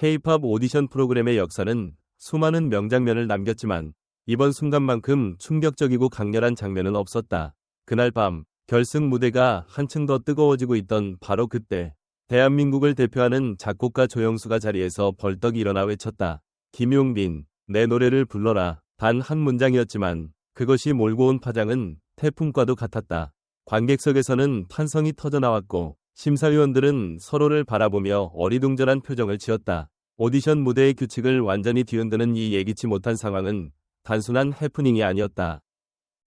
K-팝 오디션 프로그램의 역사는 수많은 명장면을 남겼지만 이번 순간만큼 충격적이고 강렬한 장면은 없었다. 그날 밤 결승 무대가 한층 더 뜨거워지고 있던 바로 그때 대한민국을 대표하는 작곡가 조영수가 자리에서 벌떡 일어나 외쳤다. 김용빈, 내 노래를 불러라. 단 한 문장이었지만 그것이 몰고 온 파장은 태풍과도 같았다. 관객석에서는 판성이 터져나왔고 심사위원들은 서로를 바라보며 어리둥절한 표정을 지었다. 오디션 무대의 규칙을 완전히 뒤흔드는 이 예기치 못한 상황은 단순한 해프닝이 아니었다.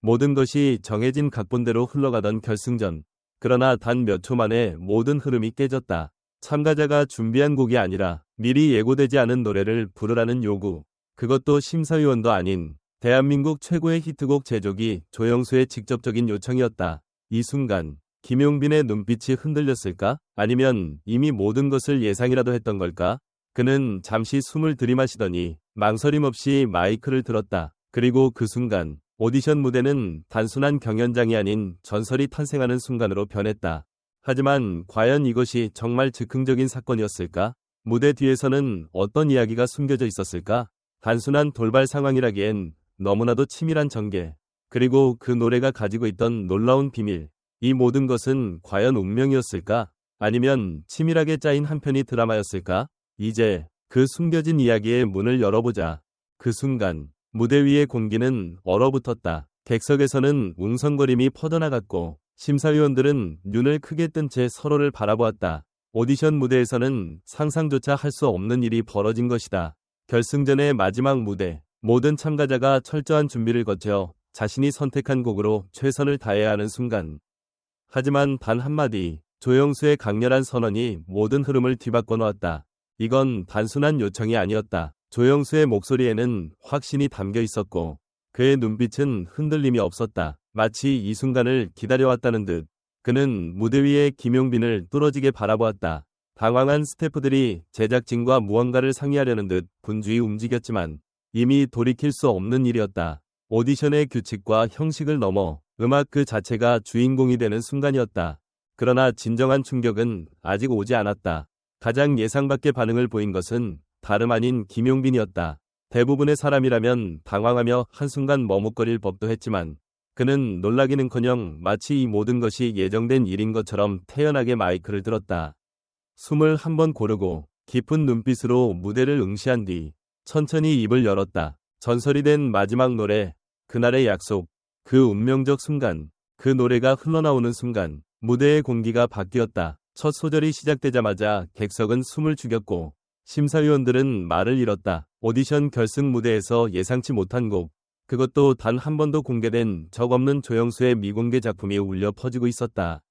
모든 것이 정해진 각본대로 흘러가던 결승전. 그러나 단 몇 초 만에 모든 흐름이 깨졌다. 참가자가 준비한 곡이 아니라 미리 예고되지 않은 노래를 부르라는 요구. 그것도 심사위원도 아닌 대한민국 최고의 히트곡 제조기 조영수의 직접적인 요청이었다. 이 순간 김용빈의 눈빛이 흔들렸을까? 아니면 이미 모든 것을 예상이라도 했던 걸까? 그는 잠시 숨을 들이마시더니 망설임 없이 마이크를 들었다. 그리고 그 순간 오디션 무대는 단순한 경연장이 아닌 전설이 탄생하는 순간으로 변했다. 하지만 과연 이것이 정말 즉흥적인 사건이었을까? 무대 뒤에서는 어떤 이야기가 숨겨져 있었을까? 단순한 돌발 상황이라기엔 너무나도 치밀한 전개, 그리고 그 노래가 가지고 있던 놀라운 비밀, 이 모든 것은 과연 운명이었을까? 아니면 치밀하게 짜인 한편의 드라마였을까? 이제 그 숨겨진 이야기의 문을 열어보자. 그 순간 무대 위의 공기는 얼어붙었다. 객석에서는 웅성거림이 퍼져나갔고 심사위원들은 눈을 크게 뜬 채 서로를 바라보았다. 오디션 무대에서는 상상조차 할 수 없는 일이 벌어진 것이다. 결승전의 마지막 무대, 모든 참가자가 철저한 준비를 거쳐 자신이 선택한 곡으로 최선을 다해야 하는 순간. 하지만 단 한마디, 조영수의 강렬한 선언이 모든 흐름을 뒤바꿔 놓았다. 이건 단순한 요청이 아니었다. 조영수의 목소리에는 확신이 담겨 있었고 그의 눈빛은 흔들림이 없었다. 마치 이 순간을 기다려왔다는 듯 그는 무대 위에 김용빈을 뚫어지게 바라보았다. 당황한 스태프들이 제작진과 무언가를 상의하려는 듯 분주히 움직였지만 이미 돌이킬 수 없는 일이었다. 오디션의 규칙과 형식을 넘어 음악 그 자체가 주인공이 되는 순간이었다. 그러나 진정한 충격은 아직 오지 않았다. 가장 예상 밖의 반응을 보인 것은 다름 아닌 김용빈이었다. 대부분의 사람이라면 당황하며 한순간 머뭇거릴 법도 했지만 그는 놀라기는커녕 마치 이 모든 것이 예정된 일인 것처럼 태연하게 마이크를 들었다. 숨을 한 번 고르고 깊은 눈빛으로 무대를 응시한 뒤 천천히 입을 열었다. 전설이 된 마지막 노래, 그날의 약속, 그 운명적 순간, 그 노래가 흘러나오는 순간 무대의 공기가 바뀌었다. 첫 소절이 시작되자마자 객석은 숨을 죽였고 심사위원들은 말을 잃었다. 오디션 결승 무대에서 예상치 못한 곡, 그것도 단 한 번도 공개된 적 없는 조영수의 미공개 작품이 울려 퍼지고 있었다.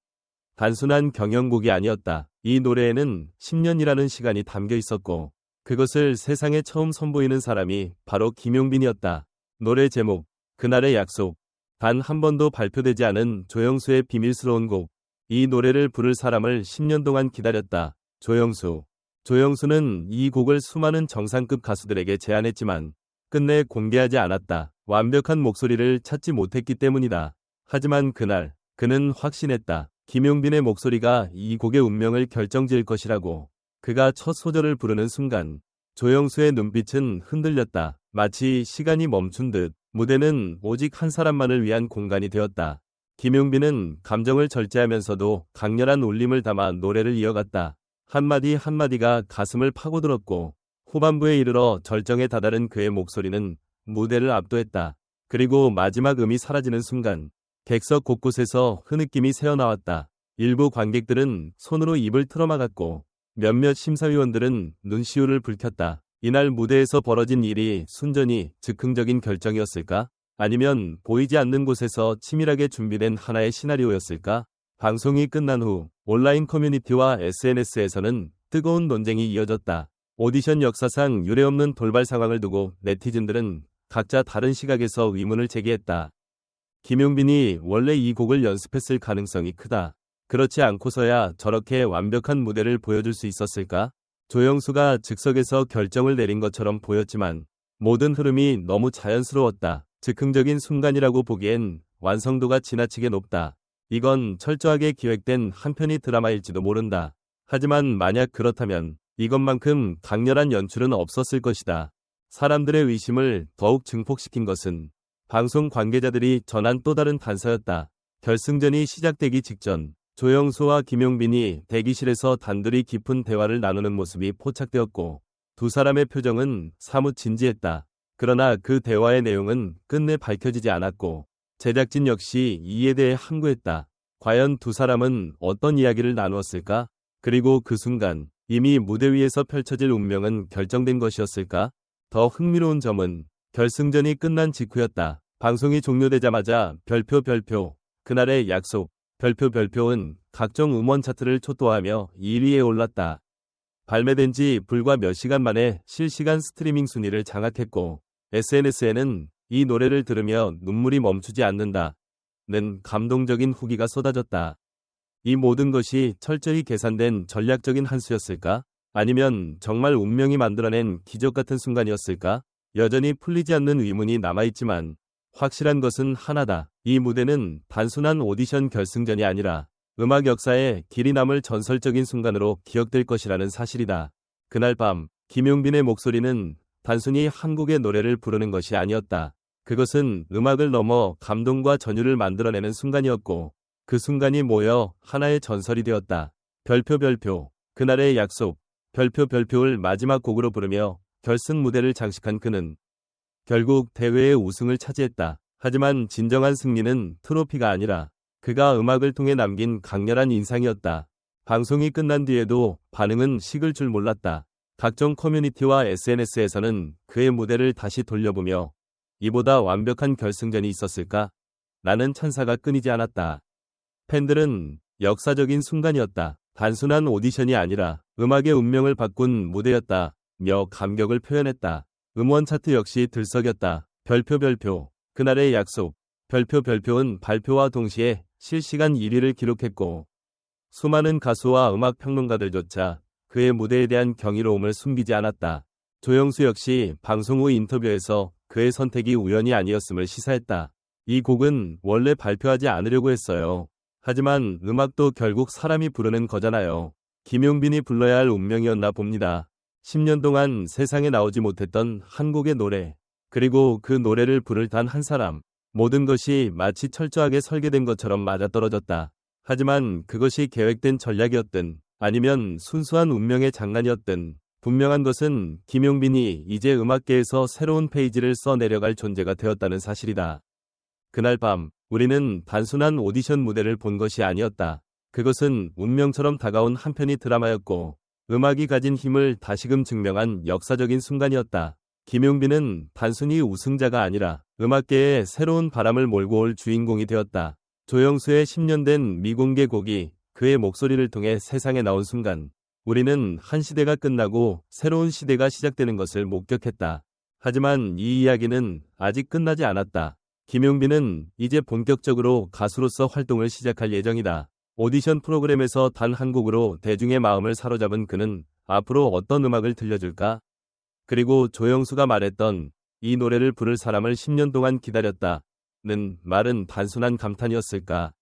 단순한 경연곡이 아니었다. 이 노래에는 10년이라는 시간이 담겨 있었고, 그것을 세상에 처음 선보이는 사람이 바로 김용빈이었다. 노래 제목, 그날의 약속, 단 한 번도 발표되지 않은 조영수의 비밀스러운 곡, 이 노래를 부를 사람을 10년 동안 기다렸다. 조영수. 조영수는 이 곡을 수많은 정상급 가수들에게 제안했지만 끝내 공개하지 않았다. 완벽한 목소리를 찾지 못했기 때문이다. 하지만 그날 그는 확신했다. 김용빈의 목소리가 이 곡의 운명을 결정지을 것이라고. 그가 첫 소절을 부르는 순간 조영수의 눈빛은 흔들렸다. 마치 시간이 멈춘 듯 무대는 오직 한 사람만을 위한 공간이 되었다. 김용빈은 감정을 절제하면서도 강렬한 울림을 담아 노래를 이어갔다. 한마디 한마디가 가슴을 파고들었고 후반부에 이르러 절정에 다다른 그의 목소리는 무대를 압도했다. 그리고 마지막 음이 사라지는 순간 객석 곳곳에서 흐느낌이 새어나왔다. 일부 관객들은 손으로 입을 틀어막았고 몇몇 심사위원들은 눈시울을 붉혔다. 이날 무대에서 벌어진 일이 순전히 즉흥적인 결정이었을까? 아니면 보이지 않는 곳에서 치밀하게 준비된 하나의 시나리오였을까? 방송이 끝난 후 온라인 커뮤니티와 SNS에서는 뜨거운 논쟁이 이어졌다. 오디션 역사상 유례없는 돌발 상황을 두고 네티즌들은 각자 다른 시각에서 의문을 제기했다. 김용빈이 원래 이 곡을 연습했을 가능성이 크다. 그렇지 않고서야 저렇게 완벽한 무대를 보여줄 수 있었을까? 조영수가 즉석에서 결정을 내린 것처럼 보였지만 모든 흐름이 너무 자연스러웠다. 즉흥적인 순간이라고 보기엔 완성도가 지나치게 높다. 이건 철저하게 기획된 한편의 드라마일지도 모른다. 하지만 만약 그렇다면 이것만큼 강렬한 연출은 없었을 것이다. 사람들의 의심을 더욱 증폭시킨 것은 방송 관계자들이 전한 또 다른 단서였다. 결승전이 시작되기 직전 조영수와 김용빈이 대기실에서 단둘이 깊은 대화를 나누는 모습이 포착되었고 두 사람의 표정은 사뭇 진지했다. 그러나 그 대화의 내용은 끝내 밝혀지지 않았고 제작진 역시 이에 대해 항구했다. 과연 두 사람은 어떤 이야기를 나누었을까? 그리고 그 순간 이미 무대 위에서 펼쳐질 운명은 결정된 것이었을까? 더 흥미로운 점은 결승전이 끝난 직후였다. 방송이 종료되자마자 별표 별표 그날의 약속 별표 별표는 각종 음원 차트를 초토화하며 1위에 올랐다. 발매된 지 불과 몇 시간 만에 실시간 스트리밍 순위를 장악했고 SNS에는 이 노래를 들으며 눈물이 멈추지 않는다. 는 감동적인 후기가 쏟아졌다. 이 모든 것이 철저히 계산된 전략적인 한 수였을까? 아니면 정말 운명이 만들어낸 기적 같은 순간이었을까? 여전히 풀리지 않는 의문이 남아있지만 확실한 것은 하나다. 이 무대는 단순한 오디션 결승전이 아니라 음악 역사에 길이 남을 전설적인 순간으로 기억될 것이라는 사실이다. 그날 밤 김용빈의 목소리는 단순히 한국의 노래를 부르는 것이 아니었다. 그것은 음악을 넘어 감동과 전율을 만들어내는 순간이었고 그 순간이 모여 하나의 전설이 되었다. 별표 별표 그날의 약속 별표 별표를 마지막 곡으로 부르며 결승 무대를 장식한 그는 결국 대회의 우승을 차지했다. 하지만 진정한 승리는 트로피가 아니라 그가 음악을 통해 남긴 강렬한 인상이었다. 방송이 끝난 뒤에도 반응은 식을 줄 몰랐다. 각종 커뮤니티와 SNS에서는 그의 무대를 다시 돌려보며 이보다 완벽한 결승전이 있었을까? 나는 찬사가 끊이지 않았다. 팬들은 역사적인 순간이었다. 단순한 오디션이 아니라 음악의 운명을 바꾼 무대였다. 며 감격을 표현했다. 음원 차트 역시 들썩였다. 별표 별표. 그날의 약속. 별표 별표는 발표와 동시에 실시간 1위를 기록했고 수많은 가수와 음악 평론가들조차 그의 무대에 대한 경이로움을 숨기지 않았다. 조영수 역시 방송 후 인터뷰에서 그의 선택이 우연이 아니었음을 시사했다. 이 곡은 원래 발표하지 않으려고 했어요. 하지만 음악도 결국 사람이 부르는 거잖아요. 김용빈이 불러야 할 운명이었나 봅니다. 10년 동안 세상에 나오지 못했던 한국의 노래, 그리고 그 노래를 부를 단 한 사람, 모든 것이 마치 철저하게 설계된 것처럼 맞아떨어졌다. 하지만 그것이 계획된 전략이었든 아니면 순수한 운명의 장난이었든 분명한 것은 김용빈이 이제 음악계에서 새로운 페이지를 써 내려갈 존재가 되었다는 사실이다. 그날 밤 우리는 단순한 오디션 무대를 본 것이 아니었다. 그것은 운명처럼 다가온 한편의 드라마였고 음악이 가진 힘을 다시금 증명한 역사적인 순간이었다. 김용빈은 단순히 우승자가 아니라 음악계에 새로운 바람을 몰고 올 주인공이 되었다. 조영수의 10년 된 미공개 곡이 그의 목소리를 통해 세상에 나온 순간 우리는 한 시대가 끝나고 새로운 시대가 시작되는 것을 목격했다. 하지만 이 이야기는 아직 끝나지 않았다. 김용빈은 이제 본격적으로 가수로서 활동을 시작할 예정이다. 오디션 프로그램에서 단 한 곡으로 대중의 마음을 사로잡은 그는 앞으로 어떤 음악을 들려줄까? 그리고 조영수가 말했던 이 노래를 부를 사람을 10년 동안 기다렸다. 는 말은 단순한 감탄이었을까?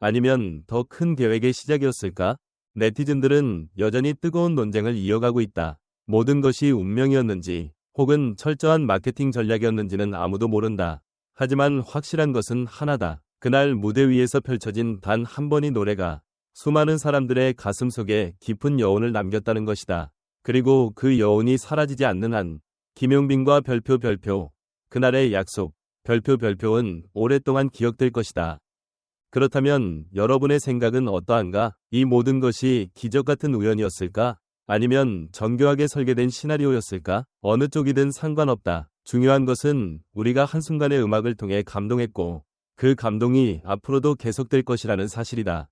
아니면 더 큰 계획의 시작이었을까? 네티즌들은 여전히 뜨거운 논쟁을 이어가고 있다. 모든 것이 운명이었는지 혹은 철저한 마케팅 전략이었는지는 아무도 모른다. 하지만 확실한 것은 하나다. 그날 무대 위에서 펼쳐진 단 한 번의 노래가 수많은 사람들의 가슴 속에 깊은 여운을 남겼다는 것이다. 그리고 그 여운이 사라지지 않는 한 김용빈과 별표 별표 그날의 약속 별표 별표는 오랫동안 기억될 것이다. 그렇다면 여러분의 생각은 어떠한가? 이 모든 것이 기적 같은 우연이었을까? 아니면 정교하게 설계된 시나리오였을까? 어느 쪽이든 상관없다. 중요한 것은 우리가 한순간의 음악을 통해 감동했고 그 감동이 앞으로도 계속될 것이라는 사실이다.